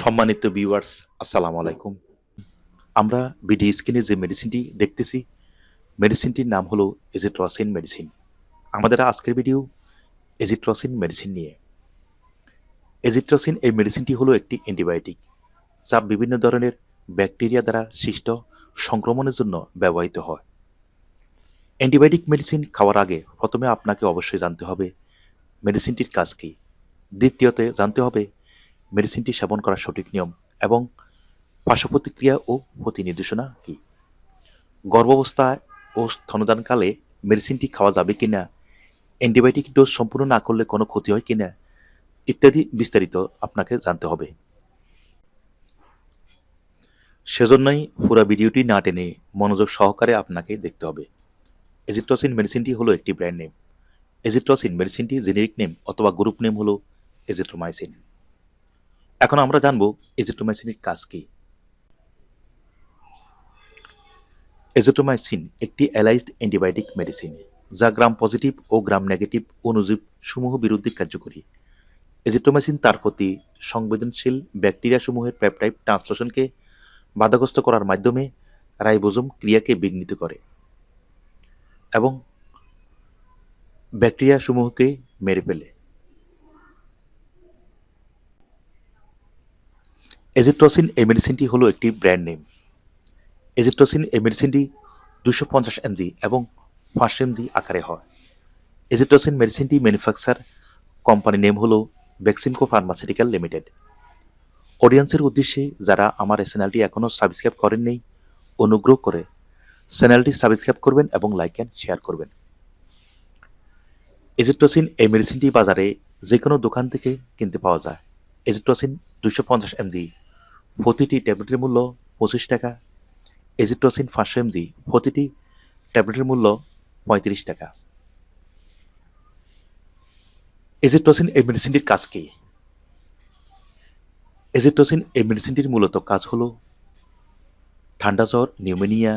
সম্মানিত ভিউয়ার্স আসসালামু আলাইকুম। আমরা ভিডিও স্ক্রিনে যে মেডিসিনটি দেখতেছি মেডিসিনটির নাম হলো এজিট্রসিন মেডিসিন আমাদের আজকের ভিডিও এজিট্রসিন মেডিসিন নিয়ে। এজিট্রসিন এই মেডিসিনটি হলো একটি অ্যান্টিবায়োটিক যা বিভিন্ন ধরনের ব্যাকটেরিয়া দ্বারা সৃষ্ট সংক্রমণের জন্য ব্যবহৃত হয়। অ্যান্টিবায়োটিক মেডিসিন খাওয়ার আগে প্রথমে আপনাকে অবশ্যই জানতে হবে মেডিসিনটির কাজ কী। দ্বিতীয়তে জানতে হবে মেডিসিনটি সেবন করার সঠিক নিয়ম এবং পার্শ্বপ্রতিক্রিয়া ও প্রতি নির্দেশনা কী? গর্ভাবস্থায় ও স্তনদানকালে মেডিসিনটি খাওয়া যাবে কিনা? অ্যান্টিবায়োটিক ডোজ সম্পূর্ণ না করলে কোনো ক্ষতি হয় কি না ইত্যাদি বিস্তারিত আপনাকে জানতে হবে। সেজন্যই পুরো ভিডিওটি না টেনে মনোযোগ সহকারে আপনাকে দেখতে হবে। এজিট্রসিন মেডিসিনটি হলো একটি ব্র্যান্ড নেম। এজিট্রসিন মেডিসিনটি জেনেরিক নেম অথবা গ্রুপ নেম হলো এজিট্রোমাইসিন। এখন আমরা জানব এজিট্রোমাইসিনের কাজ কি। এজিট্রোমাইসিন একটি অ্যালাইজড অ্যান্টিবায়োটিক মেডিসিন, যা গ্রাম পজিটিভ ও গ্রাম নেগেটিভ অণুজীব সমূহ বিরুদ্ধে কার্যকরী। এজিট্রোমাইসিন তার প্রতি সংবেদনশীল ব্যাকটেরিয়া সমূহের পেপটাইড ট্রান্সলেশনকে বাধাগ্রস্ত করার মাধ্যমে রাইবোজোম ক্রিয়াকে বিঘ্নিত করে এবং ব্যাকটেরিয়া সমূহকে মেরে ফেলে। এজিট্রোসিন এই মেডিসিনটি হলো একটি ব্র্যান্ড নেম এজিট্রোসিন এই মেডিসিনটি দুশো পঞ্চাশ এমজি এবং পাঁচশো এমজি আকারে হয়। এজিট্রোসিন মেডিসিনটি ম্যানুফ্যাকচার কোম্পানি নেম হলো ভ্যাকসিনকো ফার্মাসিউটিক্যাল লিমিটেড অডিয়েন্সের উদ্দেশ্যে যারা আমার এই চ্যানেলটি এখনও সাবস্ক্রাইব করেননি অনুগ্রহ করে চ্যানেলটি সাবস্ক্রাইব করবেন এবং লাইক অ্যান্ড শেয়ার করবেন। এজিট্রোসিন এই মেডিসিনটি বাজারে যে কোনো দোকান থেকে কিনতে পাওয়া যায়। এজিট্রোসিন দুশো পঞ্চাশ এমজি প্রতিটি ট্যাবলেটের মূল্য পঁচিশ টাকা। এজিট্রোসিন পাঁচশো এমজি প্রতিটি ট্যাবলেটের মূল্য পঁয়ত্রিশ টাকা। এজিট্রোসিন এই মেডিসিনটির কাজ কি? এজিট্রোসিন এই মেডিসিনটির মূলত কাজ হলো ঠান্ডা জ্বর, নিউমোনিয়া,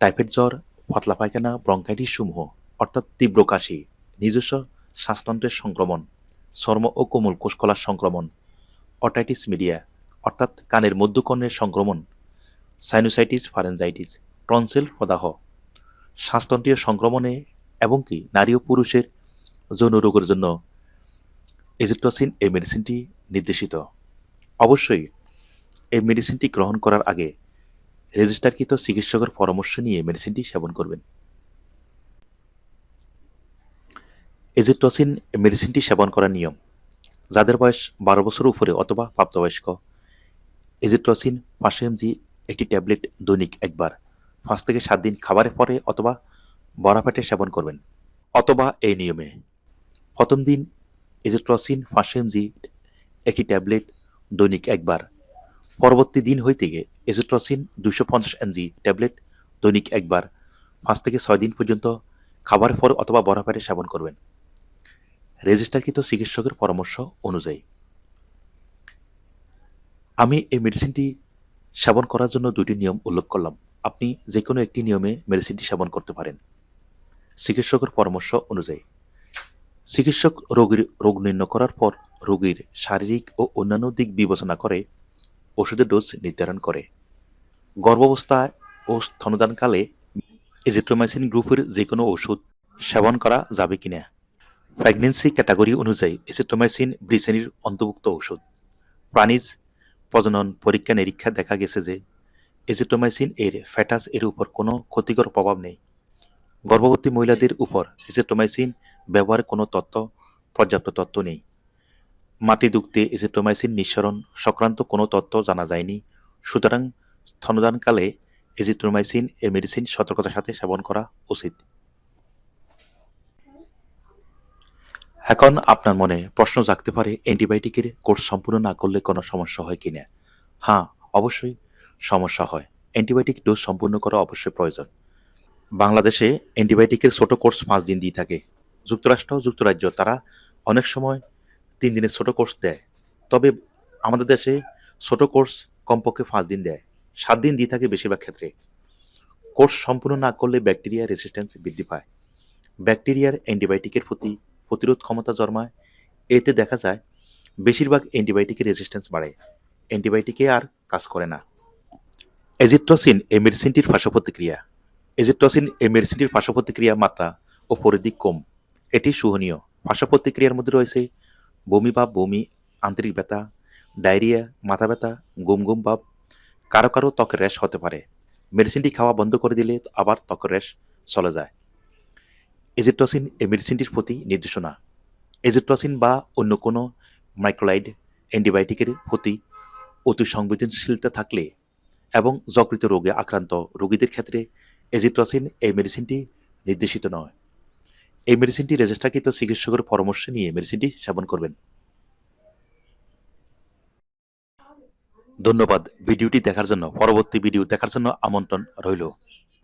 টাইফয়েড জ্বর, পাতলা পায়খানা, ব্রঙ্কাইটিস সমূহ, অর্থাৎ তীব্র কাশি, নিজস্ব শ্বাসতন্ত্রের সংক্রমণ। চর্ম ও কোমল কোষকলার সংক্রমণ, অটাইটিস মিডিয়া, অর্থাৎ কানের মধ্যকর্ণের সংক্রমণ সাইনোসাইটিস ফারেনজাইটিস টনসিল প্রদাহ, শ্বাসতন্ত্রীয় সংক্রমণে এবং কি নারী ও পুরুষের যৌন রোগের জন্য এজিট্রোসিন এই মেডিসিনটি নির্দেশিত। অবশ্যই এই মেডিসিনটি গ্রহণ করার আগে রেজিস্টারকৃত চিকিৎসকের পরামর্শ নিয়ে মেডিসিনটি সেবন করবেন। এজিট্রোসিন মেডিসিনটি সেবন করার নিয়ম। যাদের বয়স বারো বছর উপরে অথবা প্রাপ্তবয়স্ক। এজিট্রোসিন পাঁচশো এমজি একটি ট্যাবলেট দৈনিক একবার। পাঁচ থেকে সাত দিন খাবারের পরে অথবা বড়া পেটে সেবন করবেন। অথবা এই নিয়মে। প্রথম দিন এজিট্রোসিন পাঁচশো এমজি একটি ট্যাবলেট দৈনিক একবার। পরবর্তী দিন হইতে গিয়ে এজিট্রোসিন দুশো পঞ্চাশ এমজি ট্যাবলেট দৈনিক একবার। পাঁচ থেকে ছয় দিন পর্যন্ত খাবারের পর অথবা বড়া পেটে সেবন করবেন। রেজিস্টারকৃত চিকিৎসকের পরামর্শ অনুযায়ী। আমি এই মেডিসিনটি সেবন করার জন্য দুটি নিয়ম উল্লেখ করলাম। আপনি যে কোনো একটি নিয়মে মেডিসিনটি সেবন করতে পারেন। চিকিৎসকের পরামর্শ অনুযায়ী। চিকিৎসক রোগীর রোগ নির্ণয় করার পর রোগীর শারীরিক ও অন্যান্য দিক বিবেচনা করে ওষুধের ডোজ নির্ধারণ করে। গর্ভাবস্থায় ও স্তনদানকালে এজিট্রোমাইসিন গ্রুপের যে কোনো ওষুধ সেবন করা যাবে কিনা? প্রেগনেন্সি ক্যাটাগরি অনুযায়ী এসিটোমাইসিন ব্রিসেনির অন্তর্ভুক্ত ওষুধ প্রাণীজ প্রজনন পরীক্ষা নিরীক্ষা দেখা গেছে যে এজিটোমাইসিন এর ফ্যাটাস এর উপর কোনো ক্ষতিকর প্রভাব নেই। গর্ভবতী মহিলাদের উপর এজিটোমাইসিন ব্যবহারের কোনো তথ্য পর্যাপ্ত তথ্য নেই। মাটি দুগ্ধে এজিটোমাইসিন নিঃসরণ সংক্রান্ত কোনো তথ্য জানা যায়নি। সুতরাং স্তনদানকালে এজিটোমাইসিন এ মেডিসিন সতর্কতার সাথে সেবন করা উচিত। এখন আপনার মনে প্রশ্ন জাগতে পারে, অ্যান্টিবায়োটিকের কোর্স সম্পূর্ণ না করলে কোনো সমস্যা হয় কিনা হ্যাঁ অবশ্যই সমস্যা হয়। অ্যান্টিবায়োটিক ডোজ সম্পূর্ণ করা অবশ্যই প্রয়োজন। বাংলাদেশে অ্যান্টিবায়োটিকের ছোট কোর্স পাঁচ দিন দিয়ে থাকে। যুক্তরাষ্ট্র যুক্তরাজ্য তারা অনেক সময় তিন দিনের ছোট কোর্স দেয়। তবে আমাদের দেশে ছোট কোর্স কমপক্ষে পাঁচ দিন দেয়। সাত দিন দিয়ে থাকে বেশিরভাগ ক্ষেত্রে। কোর্স সম্পূর্ণ না করলে ব্যাকটেরিয়া রেসিস্ট্যান্স বৃদ্ধি পায়। ব্যাকটেরিয়ার অ্যান্টিবায়োটিকের প্রতি প্রতিরোধ ক্ষমতা জন্মায়, এতে দেখা যায় বেশিরভাগ অ্যান্টিবায়োটিকের রেজিস্ট্যান্স বাড়ে। অ্যান্টিবায়োটিকে আর কাজ করে না। এজিট্রোসিন এই মেডিসিনটির পার্শ্ব প্রতিক্রিয়া এজিট্রোসিন এই মেডিসিনটির পার্শ্ব প্রতিক্রিয়া মাত্রা ও পরিধি কম। এটি সহনীয়। পার্শ্ব প্রতিক্রিয়ার মধ্যে রয়েছে বমি ভাব, বমি, আন্তরিক ব্যথা, ডায়রিয়া, মাথা ব্যথা, গুম গুম ভাব। কারও কারও ত্বকের র্যাশ হতে পারে। মেডিসিনটি খাওয়া বন্ধ করে দিলে আবার ত্বকের র্যাশ চলে যায়। এজিট্রোসিন এই মেডিসিনটির প্রতি নির্দেশনা। এজিট্রোসিন বা অন্য কোনো মাইক্রোলাইড অ্যান্টিবায়োটিকের প্রতি অতি সংবেদনশীলতা থাকলে এবং যকৃত রোগে আক্রান্ত রোগীদের ক্ষেত্রে এজিট্রোসিন এই মেডিসিনটি নির্দেশিত নয়। এই মেডিসিনটি রেজিস্ট্রাকৃত চিকিৎসকের পরামর্শ নিয়ে মেডিসিনটি সেবন করবেন। ধন্যবাদ। ভিডিওটি দেখার জন্য, পরবর্তী ভিডিও দেখার জন্য আমন্ত্রণ রইল।